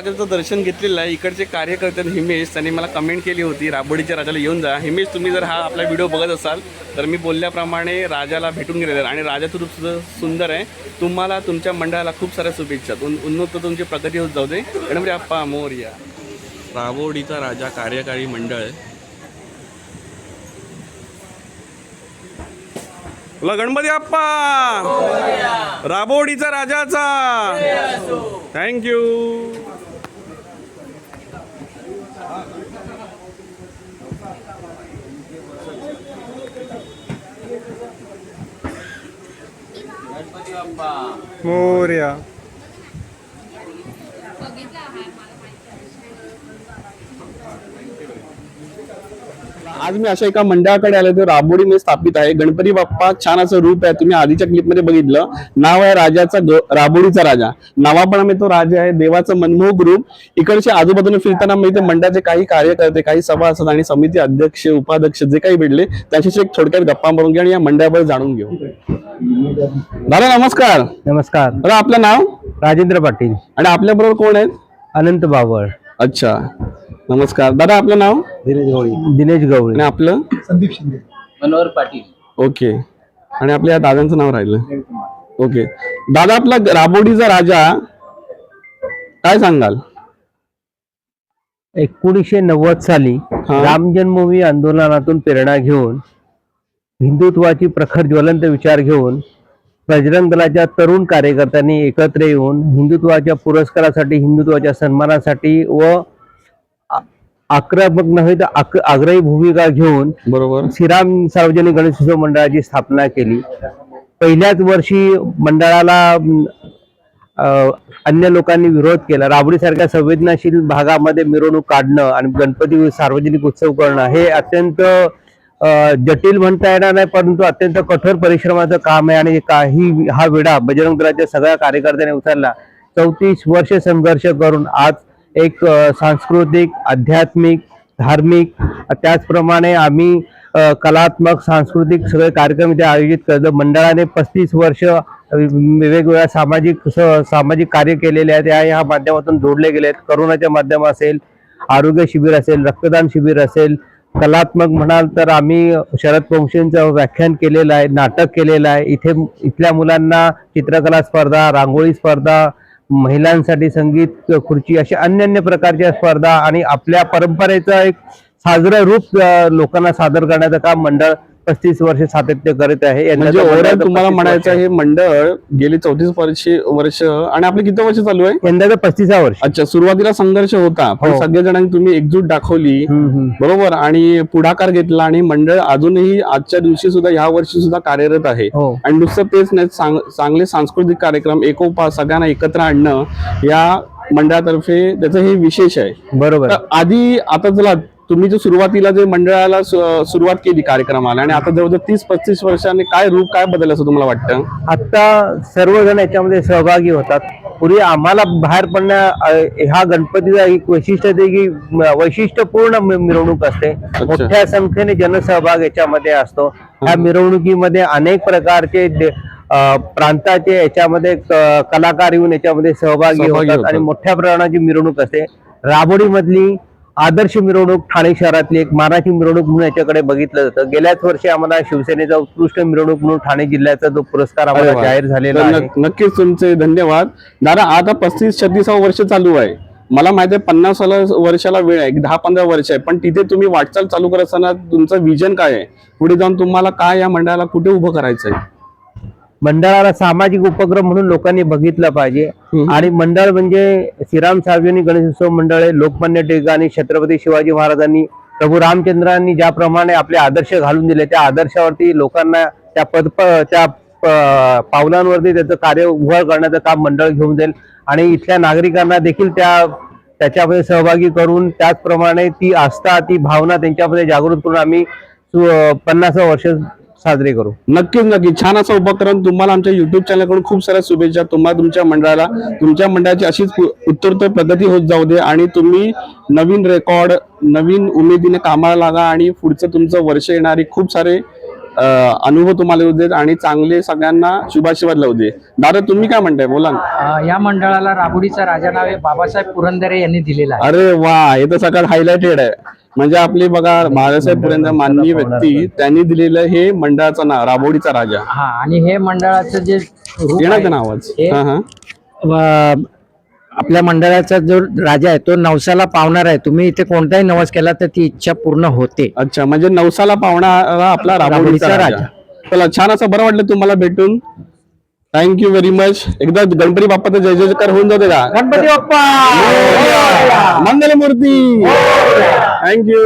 राजाचं दर्शन घेतलेलं आहे. इकडचे कार्यकर्ते हिमेश त्यांनी मला कमेंट केली होती राबोडीच्या राजाला येऊन जा. हिमेश तुम्ही जर हा आपला व्हिडिओ बघत असाल तर मी बोलल्याप्रमाणे राजाला भेटून गेलेलं आणि राजाचं रूप सुद्धा सुंदर आहे. तुम्हाला तुमच्या मंडळाला खूप साऱ्या शुभेच्छा. उन उन्नत तुमची प्रगती होत जाऊ दे. गणपती अप्पा मोर्या. राबोडीचा राजा कार्यकारी मंडळ. बोला गणपती अप्पा राबोडीचा राजाचा. Thank you Morya. आज मी अशा एका मंडळाकडे आलो तो राबोडीमध्ये स्थापित आहे. गणपती बाप्पा छान असं रूप आहे. तुम्ही आधीच्या क्लिपमध्ये बघितलं. नाव आहे राजाचा राबोडीचा राजा. नावाप्रमाणे तो राजा आहे. देवाचं मनमोहक रूप. इकडचे आजूबाजूने फिरताना मी इथे मंडळाचे काही कार्यकर्ते काही सभासद आणि समिती अध्यक्ष उपाध्यक्ष जे काही भेटले त्याच्याशी एक थोडक्यात गप्पा मारून घेऊ आणि या मंडळाबद्दल जाणून घेऊ. दादा नमस्कार. नमस्कार. दादा आपलं नाव? राजेंद्र पाटील. आणि आपल्या बरोबर कोण आहेत? अनंत बावळ. अच्छा. नमस्कार. दादा आपलं नाव? दिनेश गवळी. दिनेश गवळी. आणि आपलं? मनोहर पाटील. ओके. आणि आपल्या या दादांचं नाव राहिलं. ओके. दादा आपला राबोडीचा राजा काय सांगाल? एकोणीसशे नव्वद साली. राम जन्मभूमी आंदोलनातून प्रेरणा घेऊन हिंदुत्वाची प्रखर ज्वलंत विचार घेऊन बजरंग दलाच्या तरुण कार्यकर्त्यांनी एकत्र येऊन हिंदुत्वाच्या पुरस्कारासाठी हिंदुत्वाच्या सन्मानासाठी व आक्रमक नव्हे तर आग्रही भूमिका घेऊन बरोबर. श्रीराम सार्वजनिक गणेशोत्सव मंडळाची स्थापना केली. पहिल्याच वर्षी मंडळाला अन्य लोकांनी विरोध केला. राबडीसारख्या संवेदनशील भागामध्ये मिरवणूक काढणं आणि गणपती सार्वजनिक उत्सव करणं हे अत्यंत जटिल म्हणता येणार नाही परंतु अत्यंत कठोर परिश्रमाचं काम आहे आणि काही हा विडा बजरंग दलाच्या सगळ्या कार्यकर्त्यांनी उचलला. चौतीस वर्ष संघर्ष करून आज एक सांस्कृतिक आध्यात्मिक धार्मिक त्याचप्रमाणे आम्ही कलात्मक सांस्कृतिक सगळे कार्यक्रम इथे आयोजित करतो. मंडळाने पस्तीस वर्ष वेगवेगळ्या सामाजिक स- सामाजिक कार्य केलेले आहेत. या ह्या माध्यमातून जोडले गेले आहेत करोनाच्या माध्यम असेल आरोग्य शिबिर असेल रक्तदान शिबिर असेल कलात्मक म्हणाल तर आम्ही शरद वंशींचं व्याख्यान केलेलं आहे नाटक केलेलं आहे. इथे इथल्या मुलांना चित्रकला स्पर्धा रांगोळी स्पर्धा महिलांसाठी संगीत खुर्ची अशा अन्य अन्य प्रकारच्या स्पर्धा आणि आपल्या परंपरेचं एक साजरं रूप लोकांना सादर करण्याचं काम मंडळ पस्तीस वर्ष सातत्य करत आहे. म्हणजे ओव्हरऑल तुम्हाला 35 म्हणायचं हे मंडळ गेली चौतीस वर्ष वर्ष आणि आपले किती वर्ष चालू आहे. यंदाचं पस्तीसा वर्ष. अच्छा सुरुवातीला संघर्ष होता पण हो. सगळ्या जणांनी तुम्ही एकजूट दाखवली. बरोबर आणि पुढाकार घेतला आणि मंडळ अजूनही आजच्या दिवशी सुद्धा ह्या वर्षी सुद्धा कार्यरत आहे. हो. आणि नुसतं तेच नाही चांग- चांगले सांस्कृतिक कार्यक्रम एकोपा सगळ्यांना एकत्र आणणं या मंडळातर्फे त्याचं हे विशेष आहे. बरोबर. आधी आता चला तुम्ही जो सुरुवातीला जे मंडळाला सुरुवात केली कार्यक्रमाला आणि आता जवळजवळ तीस पस्तीस वर्षांनी काय रूप काय बदल असं तुम्हाला वाटतं? आता सर्वजण याच्यामध्ये सहभागी होतात. पूर्वी आम्हाला बाहेर पडण्या हा गणपतीचा एक वैशिष्ट्य आहे की वैशिष्ट्यपूर्ण मिरवणूक असते. मोठ्या संख्येने जनसहभाग याच्यामध्ये असतो. ह्या मिरवणुकीमध्ये अनेक प्रकारचे प्रांताचे याच्यामध्ये कलाकार येऊन याच्यामध्ये सहभागी होतात. आणि मोठ्या प्रमाणाची मिरवणूक असते. राबोडीमधली आदर्श मिरवणूक ठाणे शहरातली एक मानाची मिरवणूक म्हणून याच्याकडे बघितलं जातं. गेल्याच वर्षी आम्हाला शिवसेनेचा उत्कृष्ट मिरवणूक म्हणून ठाणे जिल्ह्याचा जो पुरस्कार आम्हाला. जाहीर झालेला आहे. नक- नक्कीच तुमचे धन्यवाद. दादा आता पस्तीस छत्तीसावं वर्ष चालू आहे. मला माहिती आहे पन्नास वर्षाला वेळ आहे दहा पंधरा वर्ष आहे. पण तिथे तुम्ही वाटचाल चालू करत असताना तुमचं विजन काय आहे? पुढे जाऊन तुम्हाला काय या मंडळाला कुठे उभं करायचं आहे मंडळाला सामाजिक उपक्रम म्हणून लोकांनी बघितलं पाहिजे. आणि मंडळ म्हणजे श्रीराम सार्वजनिक गणेशोत्सव मंडळ आहे. लोकमान्य टिळकांनी छत्रपती शिवाजी महाराजांनी प्रभू रामचंद्रांनी ज्याप्रमाणे आपले आदर्श घालून दिले त्या आदर्शावरती लोकांना त्या पद त्या पावलांवरती त्याचं कार्य उभं करण्याचं काम मंडळ घेऊन जाईल. आणि इथल्या नागरिकांना देखील त्या त्याच्यामध्ये सहभागी करून त्याचप्रमाणे ती आस्था ती भावना त्यांच्यामध्ये जागृत करून आम्ही सु- पन्नासावं वर्ष साजरे करू. नक्कीच नक्कीच. छान असा उपक्रम तुम्हाला आमच्या युट्यूब चॅनलकडून खूप साऱ्या शुभेच्छा. तुम्हाला तुमच्या मंडळाला तुमच्या मंडळाची अशीच उत्तरोत्तर प्रगती होत जाऊ दे आणि तुम्ही नवीन रेकॉर्ड नवीन उमेदीने कामाला लागा आणि पुढचं तुमचं वर्ष येणारी खूप सारे अनुभव तुम्हाला येऊ देत आणि चांगले सगळ्यांना शुभाशीर्वाद लावू दे. दादा तुम्ही काय म्हणताय? बोला ना. या मंडळाला राबुडीचा राजा नाव बाबासाहेब पुरंदरे यांनी दिलेलं आहे. अरे वा हे तर सगळं हायलाइटेड आहे. म्हणजे आपली बघा बाळासाहेब पुरेंद्र माननीय व्यक्ती त्यांनी दिलेलं हे मंडळाचं नाव राबोडीचा राजा. हा आणि हे मंडळाचं जे येणार का नावच? हे- हा हा. व- आपल्या मंडळाचा जो राजा आहे तो नवसाला पावणार आहे. तुम्ही इथे कोणताही नवस केला तर ती इच्छा पूर्ण होते. अच्छा म्हणजे नवसाला पावणारा आपला राबोडीचा राबोडीचा राजा. राजा. चला छान असं बरं वाटलं तुम्हाला भेटून. थँक्यू व्हेरी मच एकदा गणपती बाप्पाचा जय जयकार होऊन जाते का? गणपती बाप्पा! मंगल मूर्ती थँक्यू